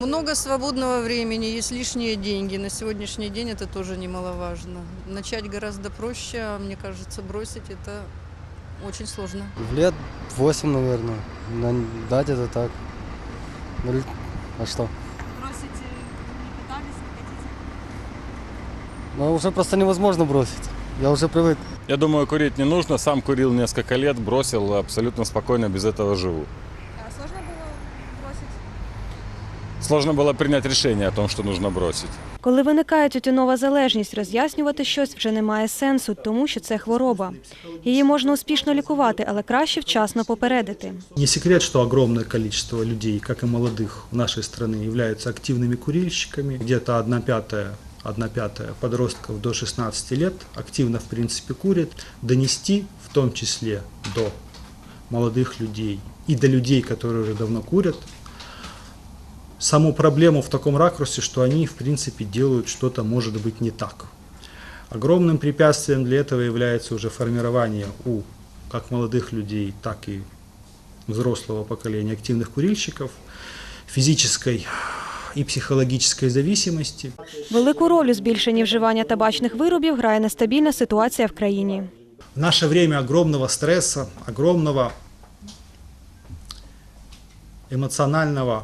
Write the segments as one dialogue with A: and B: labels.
A: Много свободного времени, есть лишние деньги. На сегодняшний день это тоже немаловажно. Начать гораздо проще, а мне кажется, бросить это очень сложно.
B: В лет 8, наверное. На- Дать это так. Ну, А что?
C: Бросить э, не пытались, не хотите?
B: Ну, уже просто невозможно бросить. Я уже привык.
D: Я думаю, курить не нужно. Сам курил несколько лет, бросил, абсолютно спокойно без этого живу. Сложно было принять решение о том, что нужно бросить.
E: Коли виникає тютюнова залежність, роз'яснювати щось вже немає сенсу, тому що це хвороба. Її можна успішно лікувати, але краще вчасно попередити.
F: Не секрет, что огромное количество людей, как и молодых в нашей стране, являются активными курильщиками. Где-то одна пятая, одна пятая подростков до 16 лет активно, в принципе, курит. Донести, в том числе до молодых людей и до людей, которые уже давно курят, саму проблему в таком ракурсе, что они, в принципе, делают что-то, может быть, не так. Огромным препятствием для этого является уже формирование у как молодых людей, так и взрослого поколения активных курильщиков, физической и психологической зависимости.
E: Велику роль у збільшенні вживання табачних виробів грає нестабільна ситуація в країні.
F: В наше время огромного стресса, огромного эмоционального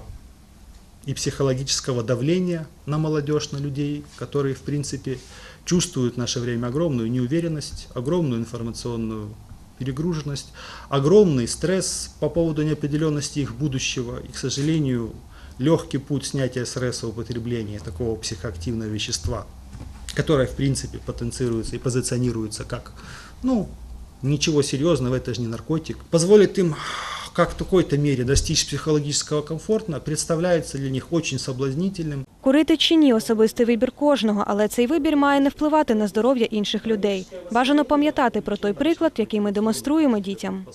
F: и психологического давления на молодежь, на людей, которые, в принципе, чувствуют в наше время огромную неуверенность, огромную информационную перегруженность, огромный стресс по поводу неопределенности их будущего. И, к сожалению, легкий путь снятия стресса употребления такого психоактивного вещества, которое, в принципе, потенцируется и позиционируется как, ну, ничего серьезного, это же не наркотик, позволит им как в какой-то мере достичь психологического комфорта, представляется для них очень соблазнительным.
E: Курити чи ні особистий вибір кожного, але цей вибір має не впливати на здоров'я інших людей. Бажано пам'ятати про той приклад, який ми демонструємо дітям.